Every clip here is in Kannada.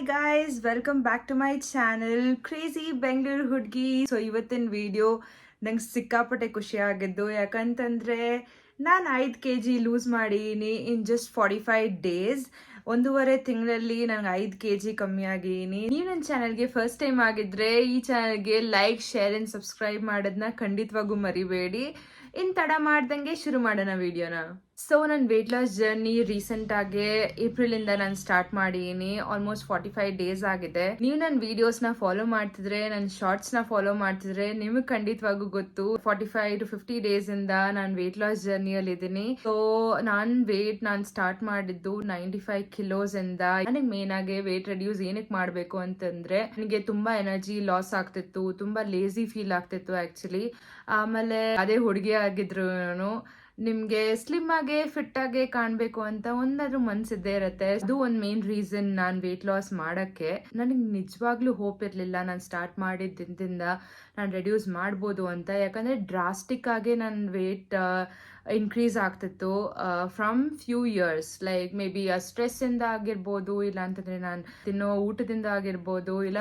Hi guys welcome back to my channel crazy Bengaluru ಹುಡುಗಿ ಸೊ ಇವತ್ತಿನ ವಿಡಿಯೋ ನಂಗೆ ಸಿಕ್ಕಾಪಟ್ಟೆ ಖುಷಿ ಆಗಿದ್ದು, ಯಾಕಂತಂದರೆ ನಾನು ಐದು ಕೆ ಜಿ ಲೂಸ್ ಮಾಡೀನಿ in just forty five days ಒಂದೂವರೆ ತಿಂಗಳಲ್ಲಿ ನಂಗೆ ಐದು ಕೆ ಜಿ ಕಮ್ಮಿ ಆಗೀನಿ. ನೀವು ನನ್ನ ಚಾನಲ್ಗೆ ಫಸ್ಟ್ ಟೈಮ್ ಆಗಿದ್ರೆ ಈ ಚಾನಲ್ಗೆ ಲೈಕ್ ಶೇರ್ ಆ್ಯಂಡ್ ಸಬ್ಸ್ಕ್ರೈಬ್ ಮಾಡೋದನ್ನ ಖಂಡಿತವಾಗೂ ಮರಿಬೇಡಿ. ಇನ್ ತಡ ಮಾಡ್ದಂಗೆ ಶುರು ಮಾಡೋಣ ವಿಡಿಯೋನ ಸೊ ನನ್ನ ವೆಯ್ಟ್ ಲಾಸ್ ಜರ್ನಿ ರೀಸೆಂಟ್ ಆಗಿ ಏಪ್ರಿಲ್ ಇಂದ ನಾನು ಸ್ಟಾರ್ಟ್ ಮಾಡಿದೀನಿ ಆಲ್ಮೋಸ್ಟ್ ಫಾರ್ಟಿ ಫೈವ್ ಡೇಸ್ ಆಗಿದೆ. ನೀವು ನನ್ನ ವಿಡಿಯೋಸ್ನ ಫಾಲೋ ಮಾಡ್ತಿದ್ರೆ ನನ್ನ ಶಾರ್ಟ್ಸ್ನ ಫಾಲೋ ಮಾಡ್ತಿದ್ರೆ ನಿಮಗೆ ಖಂಡಿತವಾಗೂ ಗೊತ್ತು. Forty five to fifty days ಇಂದ ನಾನು ವೆಯ್ಟ್ ಲಾಸ್ ಜರ್ನಿಯಲ್ಲಿ ಇದ್ದೀನಿ. ಸೊ ನಾನ್ ವೆಯ್ಟ್ ನಾನು ಸ್ಟಾರ್ಟ್ ಮಾಡಿದ್ದು ನೈಂಟಿ ಫೈವ್ ಕಿಲೋಸ್ ಇಂದ. ನನಗೆ ಮೇನ್ ಆಗಿ ವೆಯ್ಟ್ ರೆಡ್ಯೂಸ್ ಏನಕ್ಕೆ ಮಾಡಬೇಕು ಅಂತಂದ್ರೆ, ನನಗೆ ತುಂಬಾ ಎನರ್ಜಿ ಲಾಸ್ ಆಗ್ತಿತ್ತು. ತುಂಬಾ ಲೇಸಿ ಫೀಲ್ ಆಗ್ತಿತ್ತು ಆಕ್ಚುಲಿ ಆಮೇಲೆ ಅದೇ ಹುಡುಗಿ ಆಗಿದ್ರು ನಿಮ್ಗೆ ಸ್ಲಿಮ್ ಆಗಿ ಫಿಟ್ ಆಗಿ ಕಾಣ್ಬೇಕು ಅಂತ ಒಂದಾದ್ರೂ ಮನ್ಸಿದ್ದೇ ಇರತ್ತೆ. ಅದು ಒಂದ್ ಮೇನ್ ರೀಸನ್ ನಾನ್ ವೆಯ್ಟ್ ಲಾಸ್ ಮಾಡಕ್ಕೆ. ನನಗೆ ನಿಜವಾಗ್ಲೂ ಹೋಪ್ ಇರ್ಲಿಲ್ಲ. ನಾನು ಸ್ಟಾರ್ಟ್ ಮಾಡಿದ್ದಿಂದ ನಾನು ರೆಡ್ಯೂಸ್ ಮಾಡ್ಬೋದು ಅಂತ. ಯಾಕಂದ್ರೆ ಡ್ರಾಸ್ಟಿಕ್ ಆಗಿ ನಾನು ವೇಟ್ ಇನ್ಕ್ರೀಸ್ ಆಗ್ತಿತ್ತು from few years like may be ಆ ಸ್ಟ್ರೆಸ್ ಇಂದ ಆಗಿರ್ಬೋದು ಇಲ್ಲ ಅಂತಂದ್ರೆ ನಾನು ತಿನ್ನೋ ಊಟದಿಂದ ಆಗಿರ್ಬೋದು, ಇಲ್ಲ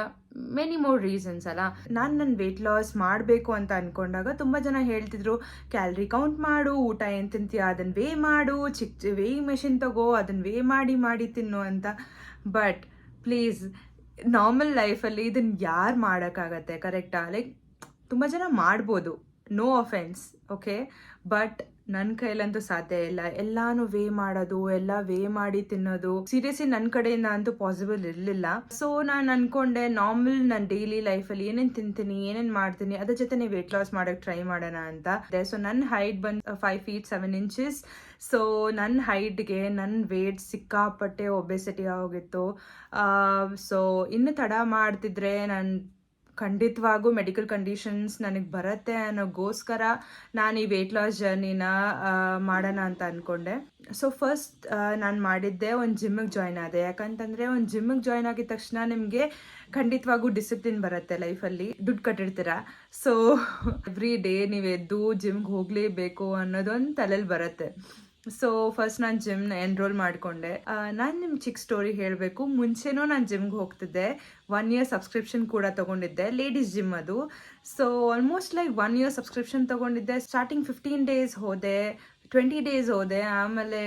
ಮೆನಿ ಮೋರ್ ರೀಸನ್ಸ್ ಅಲ್ಲ. ನಾನು ನನ್ನ ವೆಯ್ಟ್ ಲಾಸ್ ಮಾಡಬೇಕು ಅಂತ ಅನ್ಕೊಂಡಾಗ ತುಂಬ ಜನ ಹೇಳ್ತಿದ್ರು ಕ್ಯಾಲ್ರಿ ಕೌಂಟ್ ಮಾಡು, ಊಟ ಏನು ತಿಂತೀಯ ಅದನ್ನು ವೇ ಮಾಡು ಚಿಕ್ಕ ವೇಯಿಂಗ್ ಮೆಷಿನ್ ತಗೋ ಅದನ್ನು ವೇ ಮಾಡಿ ಮಾಡಿ ತಿನ್ನು ಅಂತ. ಬಟ್ ಪ್ಲೀಸ್ ನಾರ್ಮಲ್ ಲೈಫಲ್ಲಿ ಇದನ್ನು ಯಾರು ಮಾಡೋಕ್ಕಾಗತ್ತೆ? ಕರೆಕ್ಟಾ ಲೈಕ್ ತುಂಬ ಜನ ಮಾಡ್ಬೋದು. ನೋ ಅಫೆನ್ಸ್ ಓಕೆ ಬಟ್ ನನ್ನ ಕೈಲಂತೂ ಸಾಧ್ಯ ಇಲ್ಲ. ಎಲ್ಲಾನು ವೇ ಮಾಡೋದು, ಎಲ್ಲ ವೇ ಮಾಡಿ ತಿನ್ನೋದು. ಸೀರಿಯಸ್ಲಿ ನನ್ನ ಕಡೆಯಿಂದ ಅಂತೂ ಪಾಸಿಬಲ್ ಇರಲಿಲ್ಲ. ಸೊ ನಾನು ಅನ್ಕೊಂಡೆ, ನಾರ್ಮಲ್ ನನ್ನ ಡೈಲಿ ಲೈಫಲ್ಲಿ ಏನೇನು ತಿಂತೀನಿ, ಏನೇನು ಮಾಡ್ತೀನಿ, ಅದ್ರ ಜೊತೆ ವೇಟ್ ಲಾಸ್ ಮಾಡೋಕೆ ಟ್ರೈ ಮಾಡೋಣ ಅಂತ. ಸೊ ನನ್ನ ಹೈಟ್ ಬಂದು five feet seven inches so ನನ್ನ ಹೈಟ್ಗೆ ನನ್ನ ವೇಟ್ ಸಿಕ್ಕಾಪಟ್ಟೆ ಒಬೆಸಿಟಿ ಆಗೋಗಿತ್ತು ಸೊ ಇನ್ನು ತಡ ಮಾಡ್ತಿದ್ರೆ ನಾನು ಖಂಡಿತವಾಗೂ ಮೆಡಿಕಲ್ ಕಂಡೀಷನ್ಸ್ ನನಗೆ ಬರುತ್ತೆ ಅನ್ನೋಗೋಸ್ಕರ ನಾನು ಈ ವೆಯ್ಟ್ ಲಾಸ್ ಜರ್ನಿನ ಮಾಡೋಣ ಅಂತ ಅಂದ್ಕೊಂಡೆ ಸೊ ಫಸ್ಟ್ ನಾನು ಮಾಡಿದ್ದೆ ಒಂದು ಜಿಮ್ಮಿಗೆ ಜಾಯ್ನ್ ಆದೆ. ಯಾಕಂತಂದರೆ ಒಂದು ಜಿಮ್ಮಿಗೆ ಜಾಯ್ನ್ ಆಗಿದ ತಕ್ಷಣ ನಿಮಗೆ ಖಂಡಿತವಾಗೂ ಡಿಸಿಪ್ಲಿನ್ ಬರುತ್ತೆ ಲೈಫಲ್ಲಿ ದುಡ್ಡು ಕಟ್ಟಿರ್ತೀರ. ಸೊ ಎವ್ರಿ ಡೇ ನೀವು ಎದ್ದು ಜಿಮ್ಗೆ ಹೋಗಲೇಬೇಕು ಅನ್ನೋದೊಂದು ತಲೆಯಲ್ಲಿ ಬರುತ್ತೆ. ಸೊ ಫಸ್ಟ್ ನಾನು ಜಿಮ್ನ ಎನ್ರೋಲ್ ಮಾಡಿಕೊಂಡೆ. ನಾನು ನಿಮ್ಮ ಚಿಕ್ಕ ಸ್ಟೋರಿ ಹೇಳಬೇಕು. ಮುಂಚೆನೂ ನಾನು ಜಿಮ್ಗೆ ಹೋಗ್ತಿದ್ದೆ. ಒನ್ ಇಯರ್ ಸಬ್ಸ್ಕ್ರಿಪ್ಷನ್ ಕೂಡ ತೊಗೊಂಡಿದ್ದೆ. ಲೇಡೀಸ್ ಜಿಮ್ ಅದು. So almost like one year subscription ತೊಗೊಂಡಿದ್ದೆ. ಸ್ಟಾರ್ಟಿಂಗ್ ಫಿಫ್ಟೀನ್ ಡೇಸ್ ಹೋದೆ. ಟ್ವೆಂಟಿ ಡೇಸ್ ಹೋದೆ. ಆಮೇಲೆ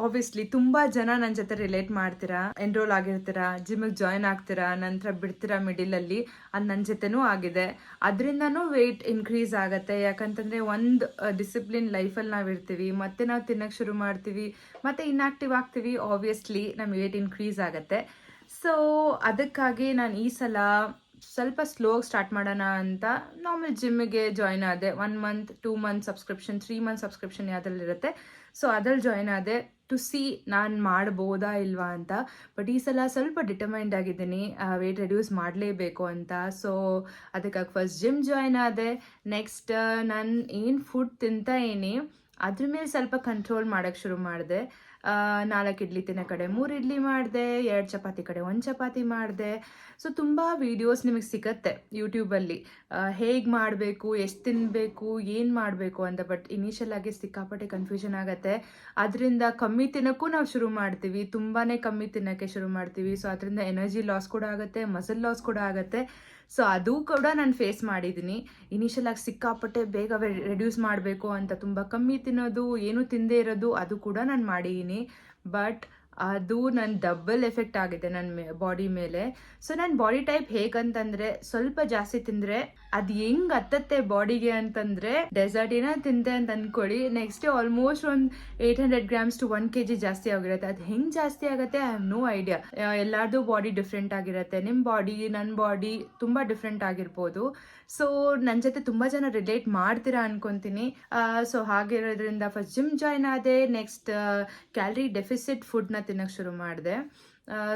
ಆಬ್ವಿಯಸ್ಲಿ ತುಂಬಾ ಜನ ನನ್ನ ಜೊತೆ ರಿಲೇಟ್ ಮಾಡ್ತೀರಾ ಎನ್ರೋಲ್ ಆಗಿರ್ತೀರಾ ಜಿಮ್ಗೆ ಜಾಯ್ನ್ ಆಗ್ತೀರಾ, ನಂತರ ಬಿಡ್ತೀರಾ ಮಿಡಿಲಲ್ಲಿ ಅದು ನನ್ನ ಜೊತೆನೂ ಆಗಿದೆ. ಅದರಿಂದನೂ ವೆಯ್ಟ್ ಇನ್ಕ್ರೀಸ್ ಆಗುತ್ತೆ. ಯಾಕಂತಂದ್ರೆ ಒಂದು ಡಿಸಿಪ್ಲಿನ್ ಲೈಫಲ್ಲಿ ನಾವು ಇರ್ತೀವಿ, ಮತ್ತೆ ನಾವು ತಿನ್ನಕ್ಕೆ ಶುರು ಮಾಡ್ತೀವಿ, ಮತ್ತೆ ಇನ್ಆಕ್ಟಿವ್ ಆಗ್ತೀವಿ ಆಬ್ವಿಯಸ್ಲಿ ನಮ್ಮ ವೆಯ್ಟ್ ಇನ್ಕ್ರೀಸ್ ಆಗುತ್ತೆ. ಸೊ ಅದಕ್ಕಾಗಿ ನಾನು ಈ ಸಲ ಸ್ವಲ್ಪ ಸ್ಲೋ ಸ್ಟಾರ್ಟ್ ಮಾಡೋಣ ಅಂತ ನಾರ್ಮಲ್ ಜಿಮ್ಮಿಗೆ ಜಾಯ್ನ್ ಆದೆ. One month two month subscription three month subscription ಯಾವ್ದ್ರಲ್ಲಿರುತ್ತೆ. So ಅದ್ರಲ್ಲಿ ಜಾಯ್ನ್ ಆದೆ ಟು ಸಿ ನಾನು ಮಾಡ್ಬೋದಾ ಇಲ್ವಾ ಅಂತ. ಬಟ್ ಈ ಸಲ ಸ್ವಲ್ಪ ಡಿಟರ್ಮೈಂಡ್ ಆಗಿದ್ದೀನಿ. ವೇಟ್ ರೆಡ್ಯೂಸ್ ಮಾಡಲೇಬೇಕು ಅಂತ. ಸೊ ಅದಕ್ಕಾಗಿ ಫಸ್ಟ್ ಜಿಮ್ ಜಾಯ್ನ್ ಆದೆ. ನೆಕ್ಸ್ಟ್ ನಾನು ಏನು ಫುಡ್ ತಿಂತ ಏನಿ ಅದ್ರ ಮೇಲೆ ಸ್ವಲ್ಪ ಕಂಟ್ರೋಲ್ ಮಾಡೋಕ್ಕೆ ಶುರು ಮಾಡಿದೆ. ನಾಲ್ಕು ಇಡ್ಲಿ ತಿನ್ನೋ ಕಡೆ ಮೂರು ಇಡ್ಲಿ ಮಾಡಿದೆ, ಎರಡು ಚಪಾತಿ ಕಡೆ ಒಂದು ಚಪಾತಿ ಮಾಡಿದೆ. ಸೊ ತುಂಬ ವೀಡಿಯೋಸ್ ನಿಮಗೆ ಸಿಗತ್ತೆ ಯೂಟ್ಯೂಬಲ್ಲಿ ಹೇಗೆ ಮಾಡಬೇಕು, ಎಷ್ಟು ತಿನ್ನಬೇಕು ಏನು ಮಾಡಬೇಕು ಅಂತ ಬಟ್ ಇನಿಷಿಯಲ್ ಆಗಿ ಸಿಕ್ಕಾಪಟ್ಟೆ ಕನ್ಫ್ಯೂಷನ್ ಆಗುತ್ತೆ. ಅದರಿಂದ ಕಮ್ಮಿ ತಿನ್ನೋಕ್ಕೂ ನಾವು ಶುರು ಮಾಡ್ತೀವಿ ತುಂಬಾ ಕಮ್ಮಿ ತಿನ್ನೋಕ್ಕೆ ಶುರು ಮಾಡ್ತೀವಿ. ಸೊ ಅದರಿಂದ ಎನರ್ಜಿ ಲಾಸ್ ಕೂಡ ಆಗುತ್ತೆ ಮಸಲ್ ಲಾಸ್ ಕೂಡ ಆಗುತ್ತೆ. ಸೊ ಅದು ಕೂಡ ನಾನು ಫೇಸ್ ಮಾಡಿದ್ದೀನಿ ಇನಿಷಿಯಲ್ ಆಗಿ ಸಿಕ್ಕಾಪಟ್ಟೆ ಬೇಗ ರೆಡ್ಯೂಸ್ ಮಾಡಬೇಕು ಅಂತ ತುಂಬ ಕಮ್ಮಿ ತಿನ್ನೋದು, ಏನು ತಿಂದೇ ಇರೋದು, ಅದು ಕೂಡ ನಾನು ಮಾಡಿದ್ದೀನಿ ಬಟ್ ಅದು ನನ್ನ ಡಬಲ್ ಎಫೆಕ್ಟ್ ಆಗಿದೆ ನನ್ನ ಬಾಡಿ ಮೇಲೆ. ಸೊ ನನ್ನ ಬಾಡಿ ಟೈಪ್ ಹೇಗಂತಂದರೆ ಸ್ವಲ್ಪ ಜಾಸ್ತಿ ತಿಂದರೆ ಅದು ಹೆಂಗ್ ಹತ್ತತ್ತೆ ಬಾಡಿಗೆ ಅಂತಂದ್ರೆ ಡೆಸರ್ಟ್ ಏನ ತಿಂತೆ ಅಂತ ಅನ್ಕೊಳ್ಳಿ. ನೆಕ್ಸ್ಟ್ ಆಲ್ಮೋಸ್ಟ್ ಒಂದ್ eight hundred grams to one K G ಜಾಸ್ತಿ ಆಗಿರುತ್ತೆ. ಅದ್ ಹೆಂಗ್ ಜಾಸ್ತಿ ಆಗುತ್ತೆ? ಐ ಹ್ಯಾವ್ ನೋ ಐಡಿಯಾ ಎಲ್ಲಾರ್ದು ಬಾಡಿ ಡಿಫ್ರೆಂಟ್ ಆಗಿರತ್ತೆ. ನಿಮ್ಮ ಬಾಡಿ ನನ್ನ ಬಾಡಿ ತುಂಬಾ ಡಿಫ್ರೆಂಟ್ ಆಗಿರ್ಬೋದು. ಸೊ ನನ್ನ ಜೊತೆ ತುಂಬಾ ಜನ ರಿಲೇಟ್ ಮಾಡ್ತೀರಾ ಅನ್ಕೊಂತೀನಿ. ಸೊ ಹಾಗಿರೋದ್ರಿಂದ ಫಸ್ಟ್ ಜಿಮ್ ಜಾಯ್ನ್ ಆದೆ. ನೆಕ್ಸ್ಟ್ ಕ್ಯಾಲರಿ ಡೆಫಿಸಿಟ್ ಫುಡ್ನ ತಿನ್ನೋಕೆ ಶುರು ಮಾಡಿದೆ.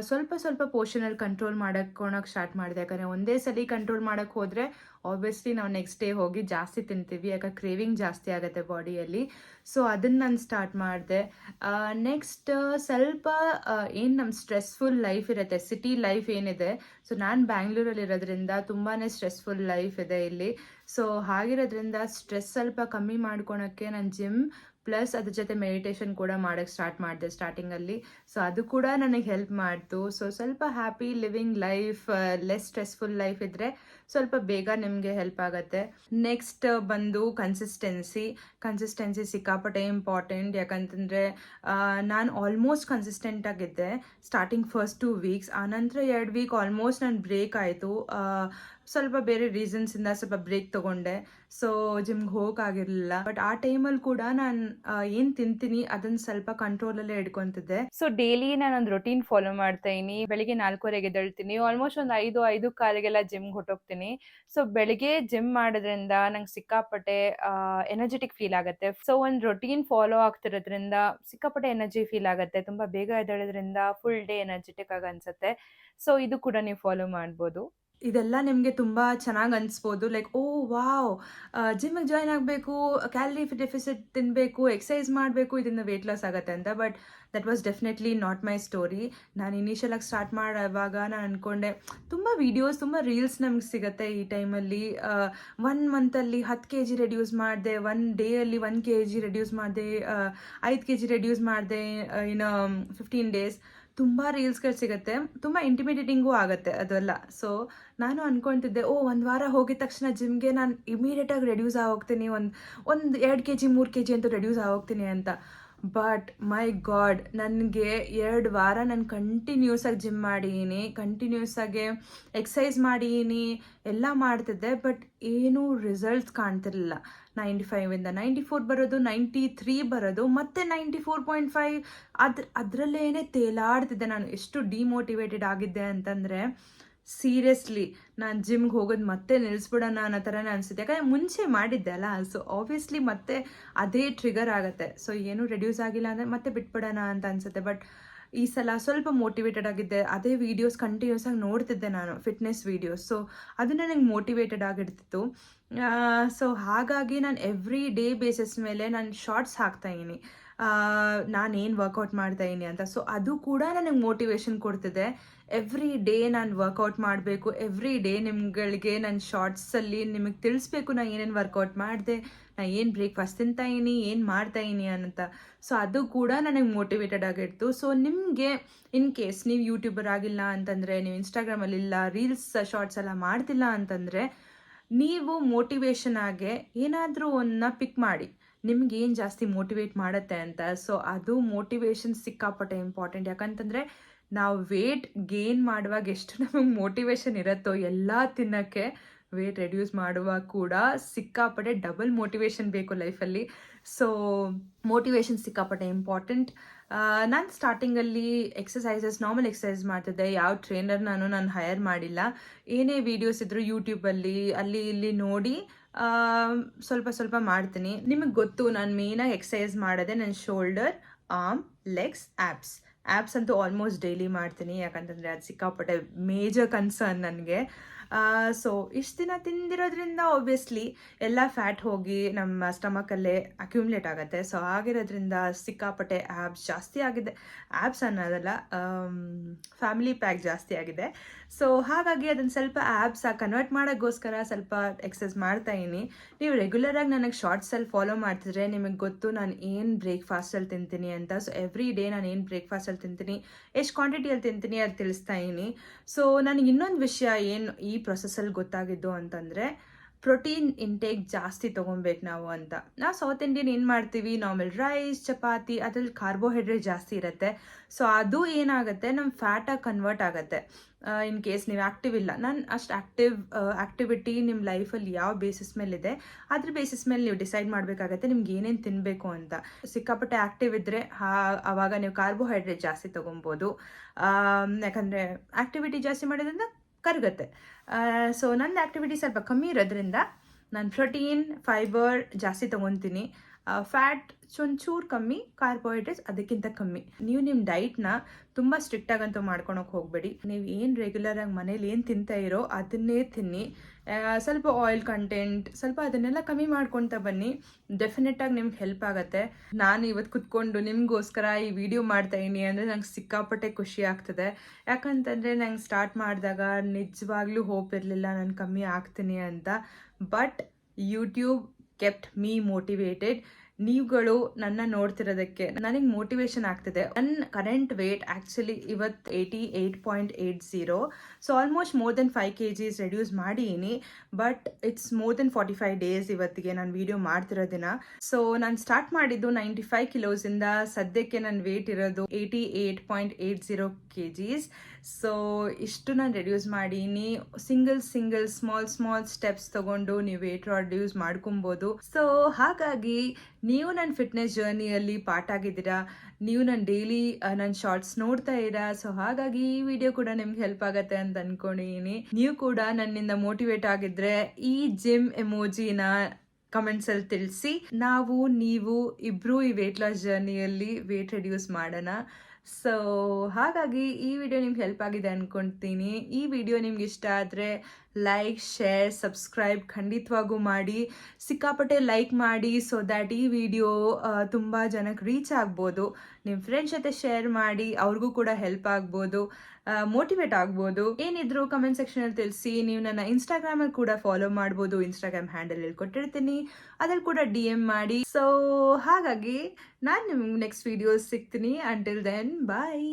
ಸ್ವಲ್ಪ ಸ್ವಲ್ಪ ಪೋರ್ಷನಲ್ಲಿ ಕಂಟ್ರೋಲ್ ಮಾಡಕ್ಕೊಳಕ್ಕೆ ಸ್ಟಾರ್ಟ್ ಮಾಡಿದೆ. ಯಾಕಂದರೆ ಒಂದೇ ಸಲ ಕಂಟ್ರೋಲ್ ಮಾಡೋಕ್ಕೆ ಹೋದರೆ ಆಬ್ವಿಯಸ್ಲಿ ನಾವು ನೆಕ್ಸ್ಟ್ ಡೇ ಹೋಗಿ ಜಾಸ್ತಿ ತಿಂತೀವಿ. ಯಾಕೆ ಕ್ರೇವಿಂಗ್ ಜಾಸ್ತಿ ಆಗುತ್ತೆ ಬಾಡಿಯಲ್ಲಿ ಸೊ ಅದನ್ನು ನಾನು ಸ್ಟಾರ್ಟ್ ಮಾಡಿದೆ. ನೆಕ್ಸ್ಟ್ ಸ್ವಲ್ಪ ಏನು ನಮ್ಮ ಸ್ಟ್ರೆಸ್ಫುಲ್ ಲೈಫ್ ಇರುತ್ತೆ ಸಿಟಿ ಲೈಫ್ ಏನಿದೆ. ಸೊ ನಾನು ಬ್ಯಾಂಗ್ಳೂರಲ್ಲಿ ಇರೋದ್ರಿಂದ ತುಂಬಾ ಸ್ಟ್ರೆಸ್ಫುಲ್ ಲೈಫ್ ಇದೆ ಇಲ್ಲಿ. ಸೊ ಹಾಗಿರೋದ್ರಿಂದ ಸ್ಟ್ರೆಸ್ ಸ್ವಲ್ಪ ಕಮ್ಮಿ ಮಾಡ್ಕೊಳಕ್ಕೆ ನಾನು ಜಿಮ್ ಪ್ಲಸ್ ಅದ್ರ ಜೊತೆ ಮೆಡಿಟೇಷನ್ ಕೂಡ ಮಾಡೋಕ್ಕೆ ಸ್ಟಾರ್ಟ್ ಮಾಡಿದೆ ಸ್ಟಾರ್ಟಿಂಗಲ್ಲಿ ಸೊ ಅದು ಕೂಡ ನನಗೆ ಹೆಲ್ಪ್ ಮಾಡ್ತು. ಸೊ ಸ್ವಲ್ಪ happy living life less stressful life ಇದ್ದರೆ ಸ್ವಲ್ಪ ಬೇಗ ನಿಮಗೆ ಹೆಲ್ಪ್ ಆಗುತ್ತೆ. ನೆಕ್ಸ್ಟ್ ಬಂದು ಕನ್ಸಿಸ್ಟೆನ್ಸಿ ಕನ್ಸಿಸ್ಟೆನ್ಸಿ ಸಿಕ್ಕಾಪಟ್ಟೆ ಇಂಪಾರ್ಟೆಂಟ್ ಯಾಕಂತಂದರೆ ನಾನು ಆಲ್ಮೋಸ್ಟ್ ಕನ್ಸಿಸ್ಟೆಂಟ್ ಆಗಿದ್ದೆ ಸ್ಟಾರ್ಟಿಂಗ್ ಫಸ್ಟ್ ಟೂ ವೀಕ್ಸ್ ಆನಂತರ ಎರಡು ವೀಕ್ ಆಲ್ಮೋಸ್ಟ್ ನಾನು ಬ್ರೇಕ್ ಆಯಿತು. ಸ್ವಲ್ಪ ಬೇರೆ ರೀಸನ್ಸಿಂದ ಸ್ವಲ್ಪ ಬ್ರೇಕ್ ತೊಗೊಂಡೆ. ಸೊ ಜಿಮ್ಗೆ ಹೋಗೋಕ್ಕಾಗಿರಲಿಲ್ಲ ಬಟ್ ಆ ಟೈಮಲ್ಲಿ ಕೂಡ ನಾನು ಏನು ತಿಂತೀನಿ ಅದನ್ನು ಸ್ವಲ್ಪ ಕಂಟ್ರೋಲಲ್ಲೇ ಇಟ್ಕೊತಿದ್ದೆ ಸೊ ಡೈಲಿ ಒಂದು ರೊಟೀನ್ ಫಾಲೋ ಮಾಡ್ತಾ ಇದೀನಿ ಬೆಳಿಗ್ಗೆ ನಾಲ್ಕೂವರೆಗೆ ಎದ್ದೇಳ್ತೀನಿ. ಆಲ್ಮೋಸ್ಟ್ ಒಂದು ಐದು ಐದು ಕಾಲಿಗೆಲ್ಲ ಜಿಮ್ಗೆ ಹೊಟ್ಟೋಗ್ತೀನಿ ಸೊ ಬೆಳಿಗ್ಗೆ ಜಿಮ್ ಮಾಡೋದ್ರಿಂದ ನಂಗೆ ಸಿಕ್ಕಾಪಟ್ಟೆ ಎನರ್ಜೆಟಿಕ್ ಫೀಲ್ ಆಗುತ್ತೆ. ಸೊ ಒಂದು ರೊಟೀನ್ ಫಾಲೋ ಆಗ್ತಿರೋದ್ರಿಂದ ಸಿಕ್ಕಾಪಟ್ಟೆ ಎನರ್ಜಿ ಫೀಲ್ ಆಗುತ್ತೆ. ತುಂಬ ಬೇಗ ಎದ್ದೇಳೋದ್ರಿಂದ ಫುಲ್ ಡೇ ಎನರ್ಜೆಟಿಕ್ ಆಗಿ ಅನ್ಸುತ್ತೆ. ಸೊ ಇದು ಕೂಡ ನೀವು ಫಾಲೋ ಮಾಡ್ಬೋದು. ಇದೆಲ್ಲ ನಿಮಗೆ ತುಂಬ ಚೆನ್ನಾಗಿ ಅನಿಸ್ಬೋದು. ಲೈಕ್ ಓ, ವಾವ್ ಜಿಮ್ಮಿಗೆ ಜಾಯ್ನ್ ಆಗಬೇಕು ಕ್ಯಾಲರಿ ಡೆಫಿಸಿಟ್ ತಿನ್ನಬೇಕು ಎಕ್ಸಸೈಸ್ ಮಾಡಬೇಕು, ಇದರಿಂದ ವೆಯ್ಟ್ ಲಾಸ್ ಆಗುತ್ತೆ ಅಂತ. But that was definitely not my story ನಾನು ಇನಿಷಿಯಲಾಗಿ ಸ್ಟಾರ್ಟ್ ಮಾಡುವಾಗ ನಾನು ಅಂದ್ಕೊಂಡೆ ತುಂಬ ವೀಡಿಯೋಸ್ ತುಂಬ ರೀಲ್ಸ್ ನಮ್ಗೆ ಸಿಗುತ್ತೆ ಈ ಟೈಮಲ್ಲಿ ಒನ್ ಮಂತಲ್ಲಿ ಹತ್ತು ಕೆ ಜಿ ರೆಡ್ಯೂಸ್ ಮಾಡಿದೆ ಒನ್ ಡೇಯಲ್ಲಿ ಒನ್ ಕೆ ಜಿ ರೆಡ್ಯೂಸ್ ಮಾಡಿದೆ ಐದು ಕೆ ಜಿ ರೆಡ್ಯೂಸ್ ಮಾಡಿದೆ ಇನ್ನು ಫಿಫ್ಟೀನ್ ಡೇಸ್ ತುಂಬ ರೀಲ್ಸ್ಗಳು ಸಿಗುತ್ತೆ, ತುಂಬ ಇಂಟಿಮಿಡೇಟಿಂಗೂ ಆಗುತ್ತೆ ಅದೆಲ್ಲ. ಸೊ ನಾನು ಅಂದ್ಕೊತಿದ್ದೆ ಓ, ಒಂದು ವಾರ ಹೋಗಿದ ತಕ್ಷಣ ಜಿಮ್ಗೆ ನಾನು ಇಮಿಡಿಯೇಟಾಗಿ ರೆಡ್ಯೂಸ್ ಆಗೋಗ್ತೀನಿ, ಒಂದು ಒಂದು ಎರಡು ಕೆ ಜಿ ಮೂರು ಕೆ ಜಿ ಅಂತೂ ರೆಡ್ಯೂಸ್ ಆಗೋಗ್ತೀನಿ ಅಂತ. ಬಟ್ ಮೈ ಗಾಡ್ ನನಗೆ ಎರಡು ವಾರ ನಾನು ಕಂಟಿನ್ಯೂಸ್ ಆಗಿ ಜಿಮ್ ಮಾಡೀನಿ ಕಂಟಿನ್ಯೂಸ್ ಆಗಿ ಎಕ್ಸಸೈಸ್ ಮಾಡೀನಿ, ಎಲ್ಲ ಮಾಡ್ತಿದ್ದೆ ಬಟ್ ಏನೂ ರಿಸಲ್ಟ್ಸ್ ಕಾಣ್ತಿರ್ಲಿಲ್ಲ. ನೈಂಟಿ ಫೈವಿಂದ ನೈಂಟಿ ಫೋರ್ ಬರೋದು ನೈಂಟಿ ತ್ರೀ ಬರೋದು, ಮತ್ತೆ ನೈಂಟಿ ಫೋರ್ ಪಾಯಿಂಟ್ ಫೈವ್ ಅದ್ರ ಅದರಲ್ಲೇನೆ ತೇಲಾಡ್ತಿದ್ದೆ ನಾನು. ಎಷ್ಟು ಡಿಮೋಟಿವೇಟೆಡ್ ಆಗಿದ್ದೆ ಅಂತಂದರೆ ಸೀರಿಯಸ್ಲಿ ನಾನು ಜಿಮ್ಗೆ ಹೋಗೋದು ಮತ್ತೆ ನಿಲ್ಲಿಸ್ಬಿಡೋಣ ಅನ್ನೋ ಥರನೇ ಅನಿಸುತ್ತೆ. ಯಾಕಂದರೆ ಮುಂಚೆ ಮಾಡಿದ್ದೆ ಅಲ್ಲ ಸೊ ಆಬ್ವಿಯಸ್ಲಿ ಮತ್ತೆ ಅದೇ ಟ್ರಿಗರ್ ಆಗುತ್ತೆ. ಸೊ ಏನೂ ರೆಡ್ಯೂಸ್ ಆಗಿಲ್ಲ ಅಂದರೆ ಮತ್ತೆ ಬಿಟ್ಬಿಡೋಣ ಅಂತ ಅನಿಸುತ್ತೆ. ಬಟ್ ಈ ಸಲ ಸ್ವಲ್ಪ ಮೋಟಿವೇಟೆಡ್ ಆಗಿದ್ದೆ. ಅದೇ ವೀಡಿಯೋಸ್ ಕಂಟಿನ್ಯೂಸ್ ಆಗಿ ನೋಡ್ತಿದ್ದೆ ನಾನು ಫಿಟ್ನೆಸ್ ವೀಡಿಯೋಸ್ ಸೊ ಅದು ನನಗೆ ಮೋಟಿವೇಟೆಡ್ ಆಗಿರ್ತಿತ್ತು. ಸೊ ಹಾಗಾಗಿ ನಾನು ಎವ್ರಿ ಡೇ ಬೇಸಿಸ್ ಮೇಲೆ ನಾನು ಶಾರ್ಟ್ಸ್ ಹಾಕ್ತಾಯಿದ್ದೀನಿ ನಾನೇನು ವರ್ಕೌಟ್ ಮಾಡ್ತಾಯಿದ್ದೀನಿ ಅಂತ. ಸೊ ಅದು ಕೂಡ ನನಗೆ ಮೋಟಿವೇಶನ್ ಕೊಡ್ತಿದೆ. ಎವ್ರಿ ಡೇ ನಾನು ವರ್ಕೌಟ್ ಮಾಡಬೇಕು. ಎವ್ರಿ ಡೇ ನಿಮ್ಗಳಿಗೆ ನನ್ನ ಶಾರ್ಟ್ಸಲ್ಲಿ ನಿಮಗೆ ತಿಳಿಸ್ಬೇಕು ನಾನು ಏನೇನು ವರ್ಕೌಟ್ ಮಾಡಿದೆ. ನಾನು ಏನು ಬ್ರೇಕ್ಫಾಸ್ಟ್ ತಿಂತಾಯಿನಿ ಏನು ಮಾಡ್ತಾಯಿನಿ ಅಂತ ಸೊ ಅದು ಕೂಡ ನನಗೆ ಮೋಟಿವೇಟೆಡ್ ಆಗಿತ್ತು. ಸೊ ನಿಮಗೆ ಇನ್ ಕೇಸ್ ನೀವು ಯೂಟ್ಯೂಬರ್ ಆಗಿಲ್ಲ ಅಂತಂದರೆ, ನೀವು ಇನ್ಸ್ಟಾಗ್ರಾಮಲ್ಲಿ ಇಲ್ಲ ರೀಲ್ಸ್ ಶಾರ್ಟ್ಸ್ ಎಲ್ಲ ಮಾಡ್ತಿಲ್ಲ ಅಂತಂದರೆ, ನೀವು ಮೋಟಿವೇಶನ್ ಆಗಿ ಏನಾದರೂ ಒಂದನ್ನ ಪಿಕ್ ಮಾಡಿ. ನಿಮ್ಗೆ ಏನು ಜಾಸ್ತಿ ಮೋಟಿವೇಟ್ ಮಾಡುತ್ತೆ ಅಂತ. ಸೊ ಅದು ಮೋಟಿವೇಶನ್ ಸಿಕ್ಕಾಪಟ್ಟೆ ಇಂಪಾರ್ಟೆಂಟ್ ಯಾಕಂತಂದರೆ, ನಾವು ವೇಟ್ ಗೇನ್ ಮಾಡುವಾಗ ಎಷ್ಟು ನಮಗೆ ಮೋಟಿವೇಶನ್ ಇರುತ್ತೋ ಎಲ್ಲ ತಿನ್ನೋಕ್ಕೆ ವೇಟ್ ರೆಡ್ಯೂಸ್ ಮಾಡುವಾಗ ಕೂಡ ಸಿಕ್ಕಾಪಟ್ಟೆ ಡಬಲ್ ಮೋಟಿವೇಶನ್ ಬೇಕು ಲೈಫಲ್ಲಿ ಸೊ ಮೋಟಿವೇಶನ್ ಸಿಕ್ಕಾಪಟ್ಟೆ ಇಂಪಾರ್ಟೆಂಟ್ ನಾನು ಸ್ಟಾರ್ಟಿಂಗಲ್ಲಿ ಎಕ್ಸಸೈಸಸ್ ನಾರ್ಮಲ್ ಎಕ್ಸಸೈಸ್ ಮಾಡ್ತಿದ್ದೆ. ಯಾವ ಟ್ರೈನರ್ ನಾನು ನಾನು ಹೈಯರ್ ಮಾಡಿಲ್ಲ. ಏನೇ ವೀಡಿಯೋಸ್ ಇದ್ದರೂ ಯೂಟ್ಯೂಬಲ್ಲಿ ಅಲ್ಲಿ ಇಲ್ಲಿ ನೋಡಿ ಸ್ವಲ್ಪ ಸ್ವಲ್ಪ ಮಾಡ್ತೀನಿ. ನಿಮಗೆ ಗೊತ್ತು, ನಾನು ಮೇಯ್ನಾಗಿ ಎಕ್ಸಸೈಸ್ ಮಾಡೋದೆ ನನ್ನ shoulder arm legs abs abs ಅಂತೂ ಆಲ್ಮೋಸ್ಟ್ ಡೈಲಿ ಮಾಡ್ತೀನಿ. ಯಾಕಂತಂದರೆ ಅದು ಸಿಕ್ಕಾಪಟ್ಟೆ ಮೇಜರ್ ಕನ್ಸರ್ನ್ ನನಗೆ. ಸೊ ಇಷ್ಟು ದಿನ ತಿಂದಿರೋದ್ರಿಂದ ಒಬ್ವಿಯಸ್ಲಿ ಎಲ್ಲ ಫ್ಯಾಟ್ ಹೋಗಿ ನಮ್ಮ ಸ್ಟಮಕಲ್ಲೇ ಅಕ್ಯುಮ್ಲೇಟ್ ಆಗುತ್ತೆ. ಸೊ ಆಗಿರೋದ್ರಿಂದ ಸಿಕ್ಕಾಪಟ್ಟೆ ಆ್ಯಪ್ಸ್ ಜಾಸ್ತಿ ಆಗಿದೆ. ಆ್ಯಪ್ಸ್ ಅನ್ನೋದಲ್ಲ ಫ್ಯಾಮಿಲಿ ಪ್ಯಾಕ್ ಜಾಸ್ತಿ ಆಗಿದೆ. ಸೊ ಹಾಗಾಗಿ ಅದನ್ನು ಸ್ವಲ್ಪ ಆ್ಯಪ್ಸಾಗಿ ಕನ್ವರ್ಟ್ ಮಾಡೋಕ್ಕೋಸ್ಕರ ಸ್ವಲ್ಪ ಎಕ್ಸಸೈಸ್ ಮಾಡ್ತಾಯಿನಿ ನೀವು ರೆಗ್ಯುಲರಾಗಿ ನನಗೆ ಶಾರ್ಟ್ಸಲ್ಲಿ ಫಾಲೋ ಮಾಡ್ತಿದ್ರೆ ನಿಮಗೆ ಗೊತ್ತು ನಾನು ಏನು ಬ್ರೇಕ್ಫಾಸ್ಟಲ್ಲಿ ತಿಂತೀನಿ ಅಂತ. ಸೊ ಎವ್ರಿ ಡೇ ನಾನು ಏನು ಬ್ರೇಕ್ಫಾಸ್ಟಲ್ಲಿ ತಿಂತೀನಿ, ಎಷ್ಟು ಕ್ವಾಂಟಿಟಿಯಲ್ಲಿ ತಿಂತೀನಿ ಅದು ತಿಳಿಸ್ತಾ ಇದ್ದೀನಿ. ಸೊ ನನಗೆ ಇನ್ನೊಂದು ವಿಷಯ ಏನು ಈ ಪ್ರೊಸೆಸಲ್ಲಿ ಗೊತ್ತಾಗಿದ್ದು ಅಂತಂದರೆ ಪ್ರೋಟೀನ್ ಇಂಟೇಕ್ ಜಾಸ್ತಿ ತೊಗೊಬೇಕು ನಾವು ಅಂತ. ನಾವು ಸೌತ್ ಇಂಡಿಯನ್ ಏನು ಮಾಡ್ತೀವಿ? ನಾರ್ಮಲ್ ರೈಸ್ ಚಪಾತಿ, ಅದರಲ್ಲಿ ಕಾರ್ಬೋಹೈಡ್ರೇಟ್ ಜಾಸ್ತಿ ಇರುತ್ತೆ. ಸೊ ಅದು ಏನಾಗುತ್ತೆ? ನಮ್ಮ ಫ್ಯಾಟಾಗಿ ಕನ್ವರ್ಟ್ ಆಗುತ್ತೆ. ಇನ್ ಕೇಸ್ ನೀವು ಆ್ಯಕ್ಟಿವ್ ಇಲ್ಲ. ನಾನು ಅಷ್ಟು ಆ್ಯಕ್ಟಿವ್ ಆ್ಯಕ್ಟಿವಿಟಿ ನಿಮ್ಮ ಲೈಫಲ್ಲಿ ಯಾವ ಬೇಸಿಸ್ ಮೇಲಿದೆ, ಅದ್ರ ಬೇಸಿಸ್ ಮೇಲೆ ನೀವು ಡಿಸೈಡ್ ಮಾಡಬೇಕಾಗತ್ತೆ ನಿಮ್ಗೆ ಏನೇನು ತಿನ್ನಬೇಕು ಅಂತ. ಸಿಕ್ಕಾಪಟ್ಟೆ ಆ್ಯಕ್ಟಿವ್ ಇದ್ದರೆ ಆವಾಗ ನೀವು ಕಾರ್ಬೋಹೈಡ್ರೇಟ್ ಜಾಸ್ತಿ ತೊಗೊಬೋದು. ಯಾಕಂದರೆ ಆ್ಯಕ್ಟಿವಿಟಿ ಜಾಸ್ತಿ ಮಾಡೋದ್ರಿಂದ ಕರಗುತ್ತೆ. ಸೊ ನನ್ನ ಆ್ಯಕ್ಟಿವಿಟಿ ಸ್ವಲ್ಪ ಕಮ್ಮಿ ಇರೋದ್ರಿಂದ ನಾನು ಪ್ರೋಟೀನ್ ಫೈಬರ್ ಜಾಸ್ತಿ ತೊಗೊತೀನಿ. ಫ್ಯಾಟ್ ಒಂಚೂರು ಕಮ್ಮಿ ಕಾರ್ಬೋಹೈಡ್ರೇಟ್ಸ್ ಅದಕ್ಕಿಂತ ಕಮ್ಮಿ. ನೀವು ನಿಮ್ಮ ಡೈಟ್ನ ತುಂಬ ಸ್ಟ್ರಿಕ್ಟಾಗಂತೂ ಮಾಡ್ಕೊಳಕ್ಕೆ ಹೋಗಬೇಡಿ. ನೀವು ಏನು ರೆಗ್ಯುಲರಾಗಿ ಮನೇಲಿ ಏನು ತಿಂತಾ ಇರೋ ಅದನ್ನೇ ತಿನ್ನಿ. ಸ್ವಲ್ಪ ಆಯಿಲ್ ಕಂಟೆಂಟ್ ಸ್ವಲ್ಪ ಅದನ್ನೆಲ್ಲ ಕಮ್ಮಿ ಮಾಡ್ಕೊತಾ ಬನ್ನಿ. ಡೆಫಿನೆಟಾಗಿ ನಿಮ್ಗೆ ಹೆಲ್ಪ್ ಆಗುತ್ತೆ. ನಾನು ಇವತ್ತು ಕುತ್ಕೊಂಡು ನಿಮಗೋಸ್ಕರ ಈ ವಿಡಿಯೋ ಮಾಡ್ತಾಯಿನಿ ಅಂದರೆ ನಂಗೆ ಸಿಕ್ಕಾಪಟ್ಟೆ ಖುಷಿ ಆಗ್ತದೆ. ಯಾಕಂತಂದರೆ ನಂಗೆ ಸ್ಟಾರ್ಟ್ ಮಾಡಿದಾಗ ನಿಜವಾಗ್ಲೂ ಹೋಪ್ ಇರಲಿಲ್ಲ, ನಾನು ಕಮ್ಮಿ ಆಗ್ತೀನಿ ಅಂತ. But YouTube kept me motivated ನೀವುಗಳು ನನ್ನ ನೋಡ್ತಿರೋದಕ್ಕೆ ನನಗೆ ಮೋಟಿವೇಶನ್ ಆಗ್ತಿದೆ. ನನ್ನ ಕರೆಂಟ್ ವೇಟ್ ಆ್ಯಕ್ಚುಲಿ ಇವತ್ತು eighty eight point eight zero so almost more than five K Gs reduce ಮಾಡೀನಿ. But it's more than forty five days ಇವತ್ತಿಗೆ ನಾನು ವಿಡಿಯೋ ಮಾಡ್ತಿರೋ ದಿನ. ಸೊ ನಾನು ಸ್ಟಾರ್ಟ್ ಮಾಡಿದ್ದು ನೈಂಟಿ ಫೈವ್ ಕಿಲೋಸಿಂದ ಸದ್ಯಕ್ಕೆ ನನ್ನ ವೇಟ್ ಇರೋದು eighty eight point eight zero K Gs so ಇಷ್ಟು ನಾನು ರೆಡ್ಯೂಸ್ ಮಾಡೀನಿ. Single single small small steps ತಗೊಂಡು ನೀವು ವೇಟ್ ರೆಡ್ಯೂಸ್ ಮಾಡ್ಕೊಬೋದು. ಸೊ ಹಾಗಾಗಿ ನೀವು ನನ್ನ ಫಿಟ್ನೆಸ್ ಜರ್ನಿಯಲ್ಲಿ ಪಾರ್ಟ್ ಆಗಿದ್ದೀರಾ? ನೀವು ನನ್ನ ಡೈಲಿ ನನ್ನ ಶಾರ್ಟ್ಸ್ ನೋಡ್ತಾ ಇದ್ದೀರಾ? ಸೊ ಹಾಗಾಗಿ ಈ ವಿಡಿಯೋ ಕೂಡ ನಿಮ್ಗೆ ಹೆಲ್ಪ್ ಆಗತ್ತೆ ಅಂತ ಅನ್ಕೊಂಡಿದ್ದೀನಿ ನೀವು ಕೂಡ ನನ್ನಿಂದ ಮೋಟಿವೇಟ್ ಆಗಿದ್ರೆ ಈ ಜಿಮ್ ಎಮೋಜಿನ ಕಮೆಂಟ್ಸ್ ಅಲ್ಲಿ ತಿಳಿಸಿ. ನಾವು, ನೀವು ಇಬ್ರು ಈ ವೇಟ್ ಲಾಸ್ ಜರ್ನಿಯಲ್ಲಿ ವೇಟ್ ರೆಡ್ಯೂಸ್ ಮಾಡೋಣ. ಸೊ ಹಾಗಾಗಿ ಈ ವಿಡಿಯೋ ನಿಮ್ಗೆ ಹೆಲ್ಪ್ ಆಗಿದೆ ಅನ್ಕೊಂತೀನಿ. ಈ ವಿಡಿಯೋ ನಿಮ್ಗೆ ಇಷ್ಟ ಆದರೆ ಲೈಕ್ ಶೇರ್ ಸಬ್ಸ್ಕ್ರೈಬ್ ಖಂಡಿತವಾಗೂ ಮಾಡಿ. ಸಿಕ್ಕಾಪಟ್ಟೆ ಲೈಕ್ ಮಾಡಿ ಸೊ ದ್ಯಾಟ್ ಈ ವಿಡಿಯೋ ತುಂಬ ಜನಕ್ಕೆ ರೀಚ್ ಆಗ್ಬೋದು. ನಿಮ್ಮ ಫ್ರೆಂಡ್ಸ್ ಜೊತೆ ಶೇರ್ ಮಾಡಿ, ಅವ್ರಿಗೂ ಕೂಡ ಹೆಲ್ಪ್ ಆಗ್ಬೋದು ಮೋಟಿವೇಟ್ ಆಗ್ಬೋದು. ಏನಿದ್ರು ಕಮೆಂಟ್ ಸೆಕ್ಷನಲ್ಲಿ ತಿಳಿಸಿ, ನೀವು ನನ್ನ ಇನ್ಸ್ಟಾಗ್ರಾಮಲ್ಲಿ ಕೂಡ ಫಾಲೋ ಮಾಡ್ಬೋದು. ಇನ್ಸ್ಟಾಗ್ರಾಮ್ ಹ್ಯಾಂಡಲ್ ಕೊಟ್ಟಿರ್ತೀನಿ. ಅದ್ರಲ್ಲಿ ಕೂಡ ಡಿ ಎಂ ಮಾಡಿ. ಸೊ ಹಾಗಾಗಿ ನಾನು ನಿಮ್ಗೆ ನೆಕ್ಸ್ಟ್ ವಿಡಿಯೋಸ್ ಸಿಗ್ತೀನಿ. Until then bye